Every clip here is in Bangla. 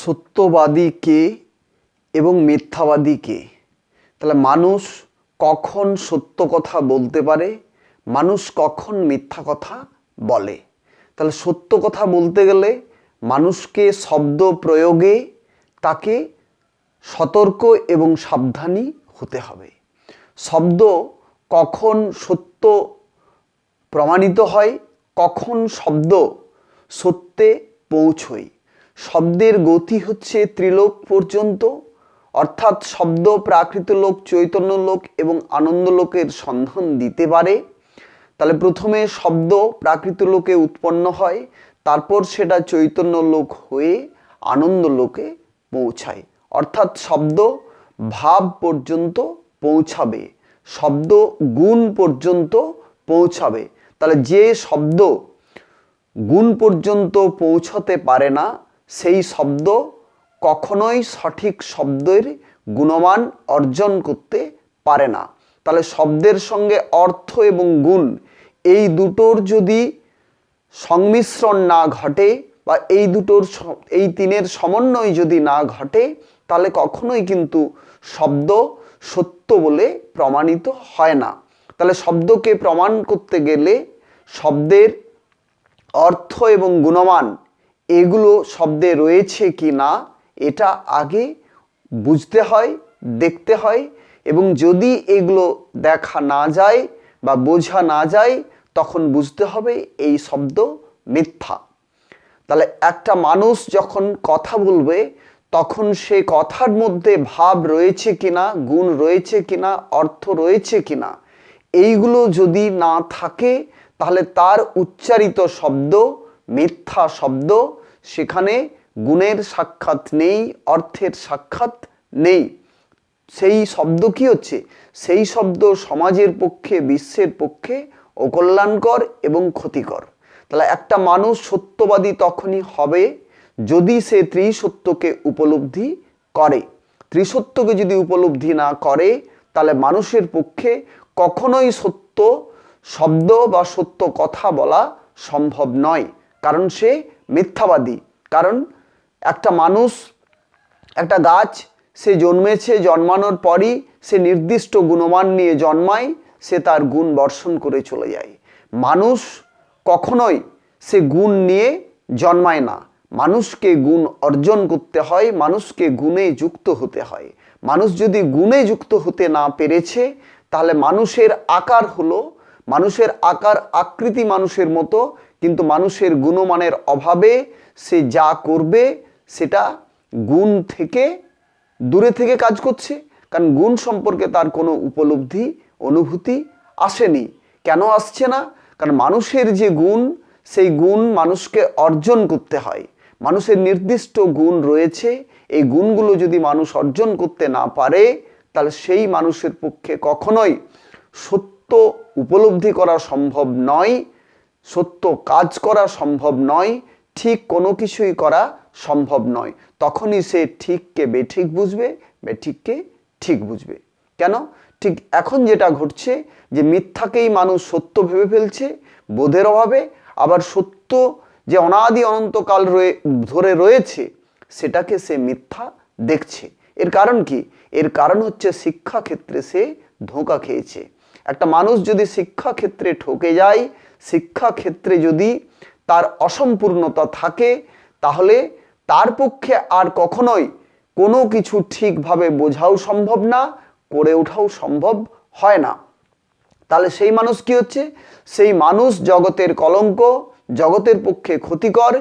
সত্যবাদী কে এবং মিথ্যাবাদী কে? তাহলে মানুষ কখন সত্য কথা বলতে পারে? মানুষ কখন মিথ্যা কথা বলে? তাহলে সত্য কথা বলতে গেলে মানুষকে শব্দ প্রয়োগে তাকে সতর্ক এবং সাবধানী হতে হবে। শব্দ কখন সত্য প্রমাণিত হয়? কখন শব্দ সত্যে পৌঁছয়? শব্দের গতি হচ্ছে ত্রিলোক পর্যন্ত, অর্থাৎ শব্দ প্রাকৃত লোক, চৈতন্য লোক এবং আনন্দ লোকের সন্ধান দিতে পারে। তাহলে প্রথমে শব্দ প্রাকৃত লোকে উৎপন্ন হয়, তারপর সেটা চৈতন্য লোক হয়ে আনন্দ লোকে পৌঁছায়। অর্থাৎ শব্দ ভাব পর্যন্ত পৌঁছাবে, শব্দ গুণ পর্যন্ত পৌঁছাবে। তাহলে যে শব্দ গুণ পর্যন্ত পৌঁছতে পারে না সেই শব্দ কখনোই সঠিক শব্দের গুণমান অর্জন করতে পারে না। তাহলে শব্দের সঙ্গে অর্থ এবং গুণ এই দুটোর যদি সংমিশ্রণ না ঘটে বা এই দুটোর এই তিনের সমন্বয় যদি না ঘটে, তাহলে কখনোই কিন্তু শব্দ সত্য বলে প্রমাণিত হয় না। তাহলে শব্দকে প্রমাণ করতে গেলে শব্দের অর্থ এবং গুণমান এগুলো শব্দে রয়েছে কি না, এটা আগে বুঝতে হয়, দেখতে হয় এবং যদি এগুলো দেখা না যায় বা বোঝা না যায়, তখন বুঝতে হবে এই শব্দ মিথ্যা। তাহলে একটা মানুষ যখন কথা বলবে, তখন সে কথার মধ্যে ভাব রয়েছে কিনা গুণ রয়েছে কিনা অর্থ রয়েছে কিনা এইগুলো যদি না থাকে, তাহলে তার উচ্চারিত শব্দ মিথ্যা শব্দ, সেখানে গুণের সাক্ষাৎ নেই, অর্থের সাক্ষাৎ নেই। সেই শব্দ কি হচ্ছে? সেই শব্দ সমাজের পক্ষে, বিশ্বের পক্ষে অকল্যাণকর এবং ক্ষতিকর। তাহলে একটা মানুষ সত্যবাদী তখনই হবে যদি সে ত্রিসত্যকে উপলব্ধি করে। ত্রিসত্যকে যদি উপলব্ধি না করে, তাহলে মানুষের পক্ষে কখনোই সত্য শব্দ বা সত্য কথা বলা সম্ভব নয়। কারণ সে মিথ্যাবাদী। কারণ একটা মানুষ, একটা গাছ সে জন্মেছে, জন্মানোর পরই সে নির্দিষ্ট গুণমান নিয়ে জন্মায়, সে তার গুণ বর্ষণ করে চলে যায়। মানুষ কখনোই সে গুণ নিয়ে জন্মায় না। মানুষকে গুণ অর্জন করতে হয়, মানুষকে গুণে যুক্ত হতে হয়। মানুষ যদি গুণে যুক্ত হতে না পেরেছে, তাহলে মানুষের আকার হলো মানুষের আকার আকৃতি মানুষের মতো, কিন্তু মানুষের গুণমানের অভাবে সে যা করবে সেটা গুণ থেকে, দূরে থেকে কাজ করছে। কারণ গুণ সম্পর্কে তার কোনো উপলব্ধি, অনুভূতি আসেনি। কেন আসছে না? কারণ মানুষের যে গুণ, সেই গুণ মানুষকে অর্জন করতে হয়। মানুষের নির্দিষ্ট গুণ রয়েছে। এই গুণগুলো যদি মানুষ অর্জন করতে না পারে, তাহলে সেই মানুষের পক্ষে কখনোই সত্য উপলব্ধি করা সম্ভব নয়, সত্য কাজ করা সম্ভব নয়, ঠিক কোনো কিছুই করা সম্ভব নয়। তখনই সে ঠিককে বেঠিক বুঝবে, বেঠিককে ঠিক বুঝবে। কেন? ঠিক এখন যেটা ঘটছে যে মিথ্যাকেই মানুষ সত্য ভেবে ফেলছে, বোধের অভাবে, আবার সত্য যে অনাদি অনন্তকাল রয়ে, ধরে রয়েছে, সেটাকে সে মিথ্যা দেখছে। এর কারণ কি? এর কারণ হচ্ছে শিক্ষা ক্ষেত্রে সে ধোঁকা খেয়েছে। একটা মানুষ যদি শিক্ষা ক্ষেত্রে ঠকে যায়, শিক্ষা ক্ষেত্রে যদি তার অসম্পূর্ণতা থাকে, তাহলে তার পক্ষে আর কখনোই কোনো কিছু ঠিকভাবে বোঝাও সম্ভব না, করে ওঠাও সম্ভব হয় না। তাহলে সেই মানুষ কি হচ্ছে? সেই মানুষ জগতের কলঙ্ক, জগতের পক্ষে ক্ষতিকর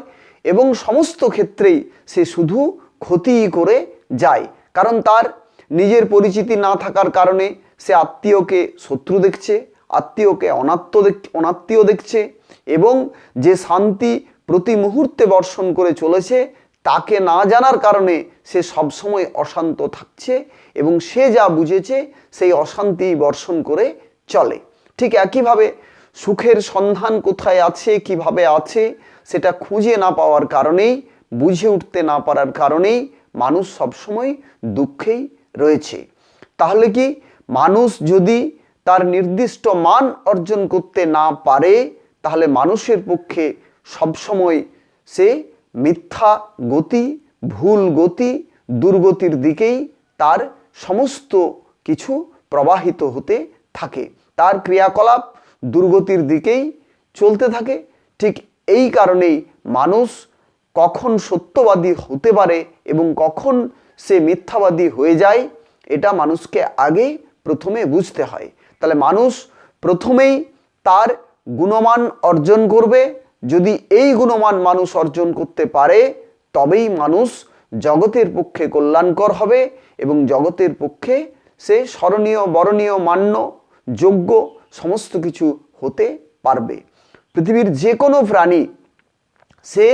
এবং সমস্ত ক্ষেত্রেই সে শুধু ক্ষতিই করে যায়। কারণ তার নিজের পরিচিতি না থাকার কারণে সে আত্মীয়কে শত্রু দেখছে, আত্মীয়কে অনাত্ম দেখ, অনাত্মীয় দেখছে এবং যে শান্তি প্রতি মুহূর্তে বর্ষণ করে চলেছে, তাকে না জানার কারণে সে সবসময় অশান্ত থাকছে এবং সে যা বুঝেছে, সেই অশান্তি বর্ষণ করে চলে। ঠিক একইভাবে সুখের সন্ধান কোথায় আছে, কীভাবে আছে, সেটা খুঁজে না পাওয়ার কারণেই, বুঝে উঠতে না পারার কারণেই মানুষ সবসময় দুঃখেই রয়েছে। তাহলে কি মানুষ যদি তার নির্দিষ্ট মান অর্জন করতে না পারে, তাহলে মানুষের পক্ষে সবসময় সে মিথ্যা গতি, ভুল গতি, দুর্গতির দিকেই তার সমস্ত কিছু প্রবাহিত হতে থাকে। তার ক্রিয়াকলাপ দুর্গতির দিকেই চলতে থাকে। ঠিক এই কারণেই মানুষ কখন সত্যবাদী হতে পারে এবং কখন সে মিথ্যাবাদী হয়ে যায়, এটা মানুষকে আগে প্রথমে বুঝতে হয়। তাহলে মানুষ প্রথমেই তার গুণমান অর্জন করবে। যদি এই গুণমান মানুষ অর্জন করতে পারে, তবেই মানুষ জগতের পক্ষে কল্যাণকর হবে এবং জগতের পক্ষে সে স্মরণীয়, বরণীয়, মান্য, যোগ্য সমস্ত কিছু হতে পারবে। পৃথিবীর যে কোনো প্রাণী, সে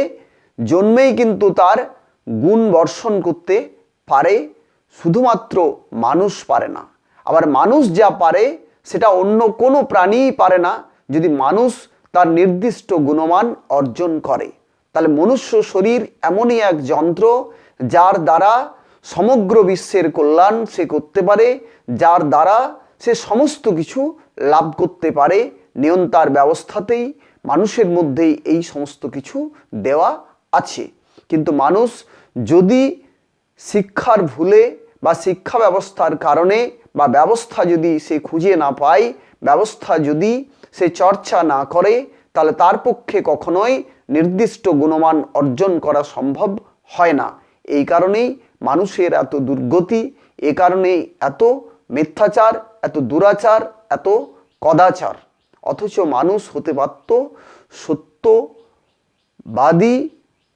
জন্মেই কিন্তু তার গুণ বর্ষণ করতে পারে। শুধুমাত্র মানুষ পারে না। আবার মানুষ যা পারে, সেটা অন্য কোনো প্রাণীই পারে না। যদি মানুষ তার নির্দিষ্ট গুণমান অর্জন করে, তাহলে মনুষ্য শরীর এমনই এক যন্ত্র যার দ্বারা সমগ্র বিশ্বের কল্যাণ সে করতে পারে, যার দ্বারা সে সমস্ত কিছু লাভ করতে পারে। নিয়ন্তার ব্যবস্থাতেই মানুষের মধ্যেই এই সমস্ত কিছু দেওয়া আছে। কিন্তু মানুষ যদি শিক্ষার ভুলে বা শিক্ষা ব্যবস্থার কারণে বা ব্যবস্থা যদি সে খুঁজে না পায়, ব্যবস্থা যদি সে চর্চা না করে, তাহলে তার পক্ষে কখনোই নির্দিষ্ট গুণমান অর্জন করা সম্ভব হয় না। এই কারণেই মানুষের এত দুর্গতি, এ কারণে এত মিথ্যাচার, এত দুরাচার, এত কদাচার। অথচ মানুষ হতে পারত সত্যবাদী,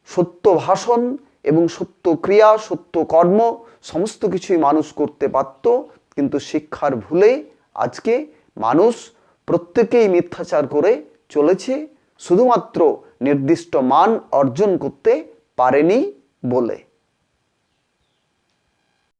সত্য ভাষণ এবং সত্য ক্রিয়া, সত্য কর্ম সমস্ত কিছুই মানুষ করতে পারত কিন্তু শিক্ষার ভুলে আজকে মানুষ প্রত্যেকেই মিথ্যাচার করে চলেছে, শুধুমাত্র নির্দিষ্ট মান অর্জন করতে পারেনি বলে।